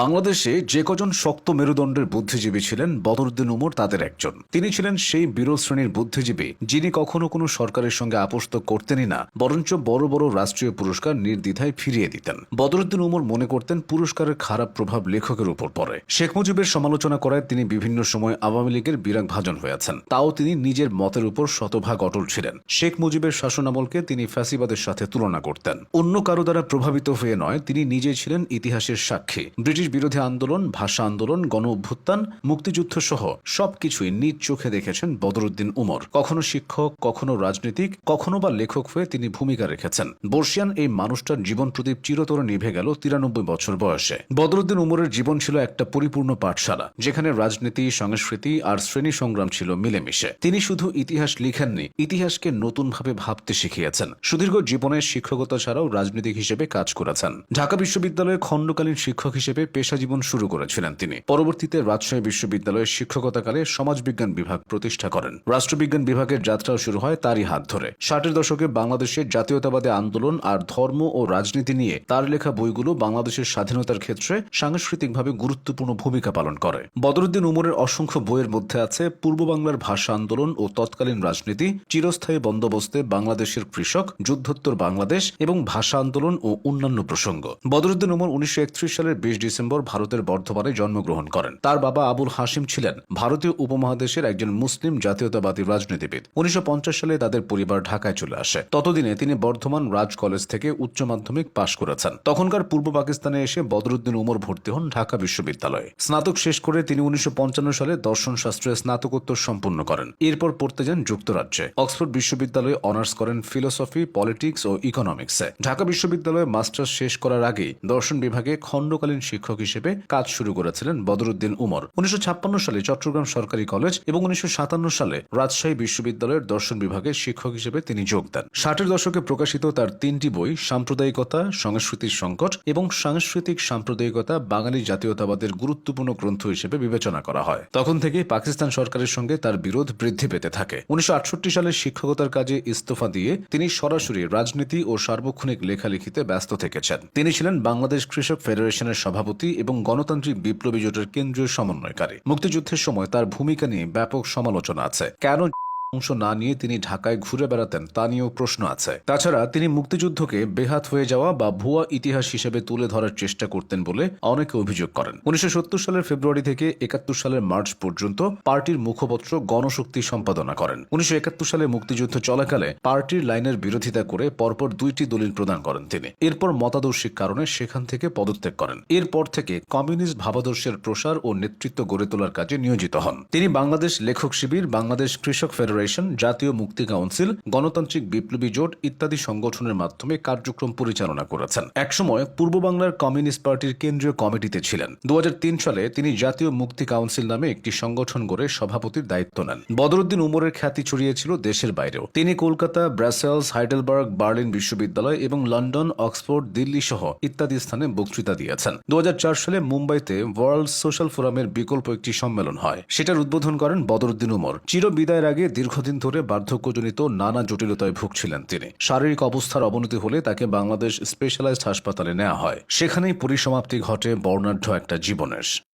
বাংলাদেশে যে কজন শক্ত মেরুদণ্ডের বুদ্ধিজীবী ছিলেন, বদরুদ্দিন উমর তাদের একজন। তিনি ছিলেন সেই বিরল শ্রেণির বুদ্ধিজীবী, যিনি কখনো কোনো সরকারের সঙ্গে আপোষ তো করতেনই না, বরঞ্চ বড় বড় রাষ্ট্রীয় পুরস্কার নির্দ্বিধায় ফিরিয়ে দিতেন। বদরুদ্দিন উমর মনে করতেন পুরস্কারের খারাপ প্রভাব লেখকের উপর পড়ে। শেখ মুজিবের সমালোচনা করায় তিনি বিভিন্ন সময় আওয়ামী লীগের বিরাগ ভাজন হয়েছেন তাও তিনি নিজের মতের উপর শতভাগ অটল ছিলেন। শেখ মুজিবের শাসনামলকে তিনি ফ্যাসিবাদের সাথে তুলনা করতেন। অন্য কারও দ্বারা প্রভাবিত হয়ে নয়, তিনি নিজে ছিলেন ইতিহাসের সাক্ষী। ব্রিটিশ বিরোধী আন্দোলন, ভাষা আন্দোলন, গণ অভ্যুত্থান, মুক্তিযুদ্ধ সহ সবকিছুই নিজ চোখে দেখেছেন বদরুদ্দিন উমর। কখনো শিক্ষক, কখনো রাজনীতিক, কখনো বা লেখক হয়ে তিনি ভূমিকা রেখেছেন। বর্ষিয়ান এই মানুষটার জীবন প্রদীপ চিরতরে নিভে গেল তিরানব্বই বছর বয়সে। বদরুদ্দিন উমরের জীবন ছিল একটা পরিপূর্ণ পাঠশালা, যেখানে রাজনীতি, সংস্কৃতি আর শ্রেণি সংগ্রাম ছিল মিলেমিশে। তিনি শুধু ইতিহাস লিখেননি, ইতিহাসকে নতুনভাবে ভাবতে শিখিয়েছেন। সুদীর্ঘ জীবনের শিক্ষকতা ছাড়াও রাজনীতিক হিসেবে কাজ করেছেন। ঢাকা বিশ্ববিদ্যালয়ে খণ্ডকালীন শিক্ষক হিসেবে পেশা জীবন শুরু করেছিলেন তিনি। পরবর্তীতে রাজশাহী বিশ্ববিদ্যালয়ে শিক্ষকতাকালে সমাজবিজ্ঞান বিভাগ প্রতিষ্ঠা করেন। রাষ্ট্রবিজ্ঞান বিভাগের যাত্রাও শুরু হয় তারই হাত ধরে। ষাটের দশকে বাংলাদেশের জাতীয়তাবাদী আন্দোলন আর ধর্ম ও রাজনীতি নিয়ে তার লেখা বইগুলো বাংলাদেশের স্বাধীনতার ক্ষেত্রে সাংস্কৃতিকভাবে গুরুত্বপূর্ণ ভূমিকা পালন করে। বদরুদ্দিন উমরের অসংখ্য বইয়ের মধ্যে আছে পূর্ব বাংলার ভাষা আন্দোলন ও তৎকালীন রাজনীতি, চিরস্থায়ী বন্দোবস্তে বাংলাদেশের কৃষক, যুদ্ধোত্তর বাংলাদেশ এবং ভাষা আন্দোলন ও অন্যান্য প্রসঙ্গ। বদরুদ্দিন উমর উনিশশো একত্রিশ সালের বিশ ডিসেম্বর ভারতের বর্ধমানে জন্মগ্রহণ করেন। তার বাবা আবুল হাসিম ছিলেন ভারতীয় উপমহাদেশের একজন মুসলিম জাতীয়তাবাদী রাজনীতিবিদ। উনিশশো পঞ্চাশ সালে তাদের পরিবার ঢাকায় চলে আসে। ততদিনে তিনি বর্ধমান রাজ কলেজ থেকে উচ্চ মাধ্যমিক পাশ করেছেন। তখনকার পূর্ব পাকিস্তানে এসে বদরুদ্দিন উমর ভর্তি হন ঢাকা বিশ্ববিদ্যালয়ে। স্নাতক শেষ করে তিনি উনিশশো পঞ্চান্ন সালে দর্শন শাস্ত্রে স্নাতকোত্তর সম্পূর্ণ করেন। এরপর পড়তে যান যুক্তরাজ্যে। অক্সফোর্ড বিশ্ববিদ্যালয়ে অনার্স করেন ফিলোসফি, পলিটিক্স ও ইকোনমিক্সে। ঢাকা বিশ্ববিদ্যালয়ে মাস্টার্স শেষ করার আগেই দর্শন বিভাগে খণ্ডকালীন শিক্ষক হিসেবে কাজ শুরু করেছিলেন বদরুদ্দিন উমর। উনিশশো ছাপ্পান্ন সালে চট্টগ্রাম সরকারি কলেজ এবং উনিশশো সালে রাজশাহী বিশ্ববিদ্যালয়ের দর্শন বিভাগে শিক্ষক হিসেবে তিনি যোগ দেন। ষাটের দশকে প্রকাশিত তার তিনটি বই, সাম্প্রদায়িকতা, সংস্কৃতির সংকট এবং সাংস্কৃতিক সাম্প্রদায়িকতা বাঙালি জাতীয়তাবাদের গুরুত্বপূর্ণ গ্রন্থ হিসেবে বিবেচনা করা হয়। তখন থেকে পাকিস্তান সরকারের সঙ্গে তার বিরোধ বৃদ্ধি পেতে থাকে। উনিশশো আটষট্টি সালে শিক্ষকতার কাজে ইস্তফা দিয়ে তিনি সরাসরি রাজনীতি ও সার্বক্ষণিক লেখালেখিতে ব্যস্ত থেকেছেন। তিনি ছিলেন বাংলাদেশ কৃষক ফেডারেশনের সভাপতি এবং গণতান্ত্রিক বিপ্লবী জোটের কেন্দ্রীয় সমন্বয়কারী। মুক্তিযুদ্ধের সময় তার ভূমিকা নিয়ে ব্যাপক সমালোচনা আছে। কেন অংশ না নিয়ে তিনি ঢাকায় ঘুরে বেড়াতেন, তা নিয়েও প্রশ্ন আছে। তাছাড়া তিনি মুক্তিযুদ্ধকে বেহাত হয়ে যাওয়া বা ভুয়া ইতিহাস হিসেবে তুলে ধরার চেষ্টা করতেন বলে অনেকে অভিযোগ করেন। উনিশশো সালের ফেব্রুয়ারি থেকে একাত্তর সালের মার্চ পর্যন্ত পার্টির মুখপত্র গণশক্তি সম্পাদনা করেন। উনিশশো সালে মুক্তিযুদ্ধ চলাকালে পার্টির লাইনের বিরোধিতা করে পরপর দুইটি দলিল প্রদান করেন তিনি। এরপর মতাদর্শিক কারণে সেখান থেকে পদত্যাগ করেন। এরপর থেকে কমিউনিস্ট ভাবাদর্শের প্রসার ও নেতৃত্ব গড়ে তোলার কাজে নিয়োজিত হন। তিনি বাংলাদেশ লেখক শিবির, বাংলাদেশ কৃষক ফেডারেশন জাতীয় মুক্তি কাউন্সিল, গণতান্ত্রিক বিপ্লবী জোট ইত্যাদি সংগঠনের মাধ্যমে কার্যক্রম পরিচালনা করেছেন। একসময় পূর্ব বাংলার কমিউনিস্ট পার্টির কেন্দ্রীয় কমিটিতে ছিলেন। দু হাজার তিন সালে তিনি জাতীয় মুক্তি কাউন্সিল নামে একটি সংগঠন গড়ে সভাপতির দায়িত্ব নেন। বদরুদ্দিন উমরের খ্যাতি ছড়িয়েছিল দেশের বাইরেও। তিনি কলকাতা ব্রাসেলস হাইডেলবার্গ বার্লিন বিশ্ববিদ্যালয় এবং লন্ডন অক্সফোর্ড দিল্লি সহ ইত্যাদি স্থানে বক্তৃতা দিয়েছেন। দু হাজার চার সালে মুম্বাইতে ওয়ার্ল্ড সোশ্যাল ফোরামের বিকল্প একটি সম্মেলন হয়। সেটার উদ্বোধন করেন বদরুদ্দিন উমর। চির বিদায়ের আগে দীর্ঘদিন ধরে বার্ধক্যজনিত নানা জটিলতায় ভুগছিলেন তিনি। শারীরিক অবস্থার অবনতি হলে তাকে বাংলাদেশ স্পেশালাইজড হাসপাতালে নেওয়া হয়। সেখানেই পরিসমাপ্তি ঘটে বর্ণাঢ্য একটা জীবনের।